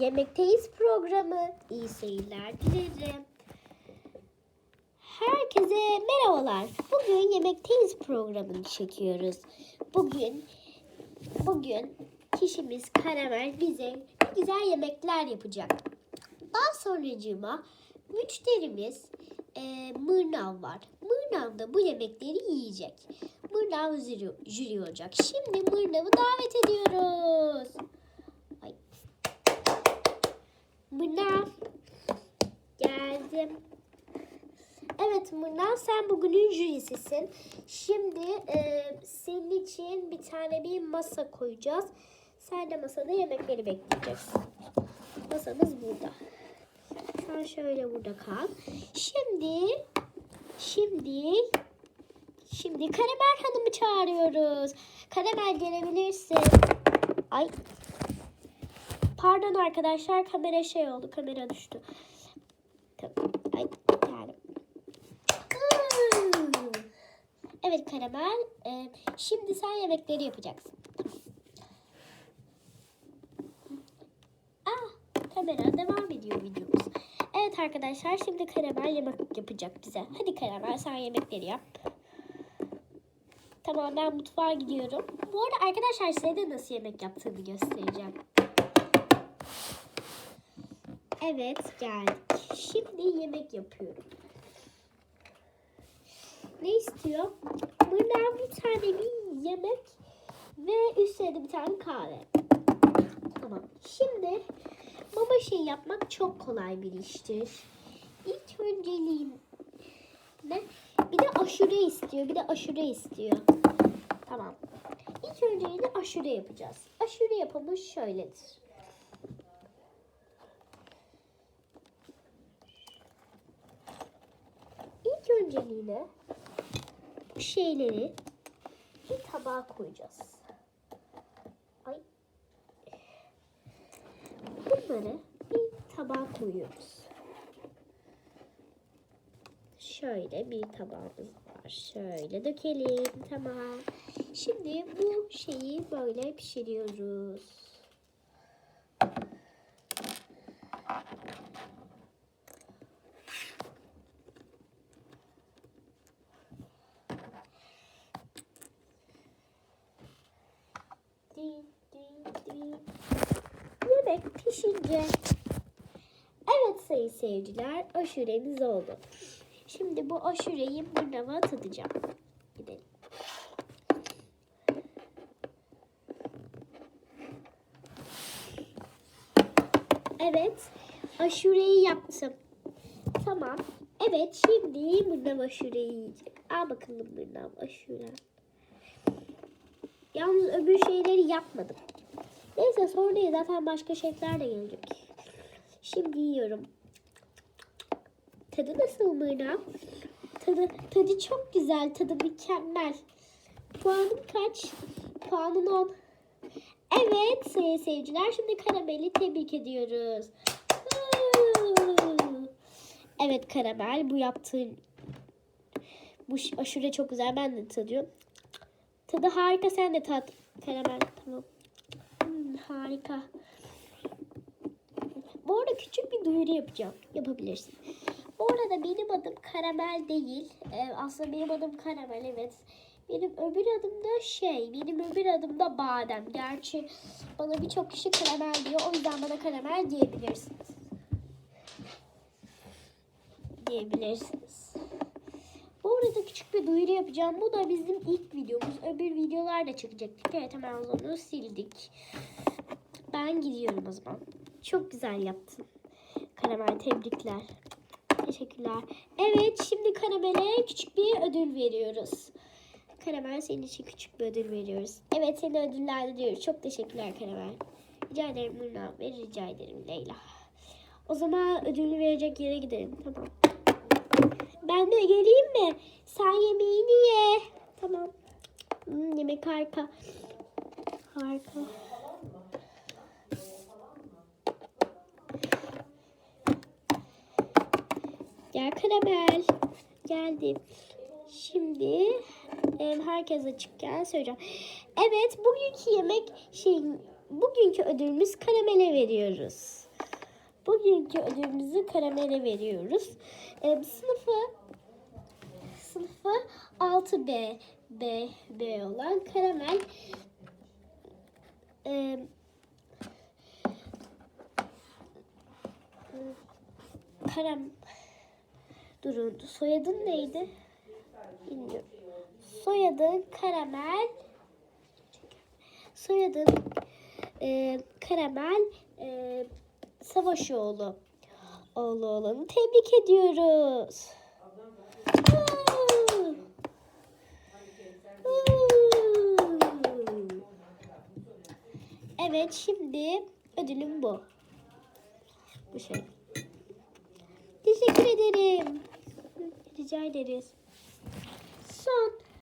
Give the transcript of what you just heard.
Yemekteyiz programı. İyi seyirler dilerim. Herkese merhabalar. Bugün Yemekteyiz programını çekiyoruz. Bugün bugün kişimiz Karamel bize güzel yemekler yapacak. Daha sonracığıma müşterimiz e, Mırnav var. Mırnav da bu yemekleri yiyecek. Mırnav jüri, jüri olacak. Şimdi Mırnav'ı davet ediyoruz. Ay. Mırnav. Geldim. Evet Mırnav sen bugünün jürisisin. Şimdi e, senin için bir tane bir masa koyacağız. Sen de masada yemekleri bekleyeceksin. Masamız burada. Sen şöyle burada kal. Şimdi şimdi şimdi Karamel Hanım'ı çağırıyoruz. Karamel gelebilirsin. Ay. Pardon arkadaşlar kamera şey oldu. Kamera düştü. Evet Karamel. şimdi sen yemekleri yapacaksın. Ah, kamera devam ediyor videomuz. Evet arkadaşlar şimdi Karamel yemek yapacak bize. Hadi Karamel sen yemekleri yap. Tamam ben mutfağa gidiyorum. Bu arada arkadaşlar size de nasıl yemek yaptığını göstereceğim. Evet geldik. Şimdi yemek yapıyorum. Ne istiyor? Buradan bir tane bir yemek ve üstüne de bir tane kahve. Tamam. Şimdi mama şey yapmak çok kolay bir iştir. İlk önceliğinde bir de aşure istiyor. Bir de aşure istiyor. Tamam. İlk önceliğinde aşure yapacağız. Aşure yapımı şöyledir. İlk önceliğine bu şeyleri bir tabağa koyacağız. Ay. Bunları bir tabağa koyuyoruz. Şöyle bir tabağımız var. Şöyle dökelim. Tamam. Şimdi bu şeyi böyle pişiriyoruz. Pişince. Evet sayın seyirciler aşuremiz oldu. Şimdi bu aşureyi burnama tadacağım. Gidelim. Evet aşureyi yaptım. Tamam. Evet şimdi burnam aşureyi yiyecek. Al bakalım burnam aşure. Yalnız öbür şeyleri yapmadım. Neyse sorun değil. Zaten başka şefler de gelecek. Şimdi yiyorum. Tadı nasıl Mırna? Tadı, tadı çok güzel. Tadı mükemmel. Puanım kaç? Puanım 10. Evet sayın seyirciler. Şimdi karameli tebrik ediyoruz. Evet karamel bu yaptığın bu aşure çok güzel. Ben de tadıyorum. Tadı harika. Sen de tat. Karamel tamam. Harika. Bu arada küçük bir duyuru yapacağım. Yapabilirsin. Bu arada benim adım Karamel değil. Ee, aslında benim adım Karamel evet. Benim öbür adım da şey, benim öbür adım da Badem. Gerçi bana birçok kişi karamel diyor. O yüzden bana karamel diyebilirsiniz. Diyebilirsiniz. Bu arada küçük bir duyuru yapacağım. Bu da bizim ilk videomuz. Öbür videolar da çekecektik. Evet hemen onu sildik. Ben gidiyorum o zaman. Çok güzel yaptın. Karamel tebrikler. Teşekkürler. Evet şimdi Karamel'e küçük bir ödül veriyoruz. Karamel senin için küçük bir ödül veriyoruz. Evet seni ödüllendiriyoruz. Çok teşekkürler Karamel. Rica ederim Murna ve rica ederim Leyla. O zaman ödülü verecek yere gidelim. Tamam. Ben de geleyim mi? Sen yemeğini ye. Tamam. Hmm, yemek harika. Harika. Gel karamel. Geldim. Şimdi e, herkes açıkken söyleyeceğim. Evet bugünkü yemek şey bugünkü ödülümüz karamele veriyoruz. Bugünkü ödülümüzü karamele veriyoruz. Ee, sınıfı sınıfı 6B B, B olan karamel e, karam durun soyadın neydi? Bilmiyorum. Soyadın karamel soyadın e, karamel e, Savaşoğlu oğlu olanı tebrik ediyoruz. Evet şimdi ödülüm bu. Bu şey. Teşekkür ederim. Rica ederiz. Son.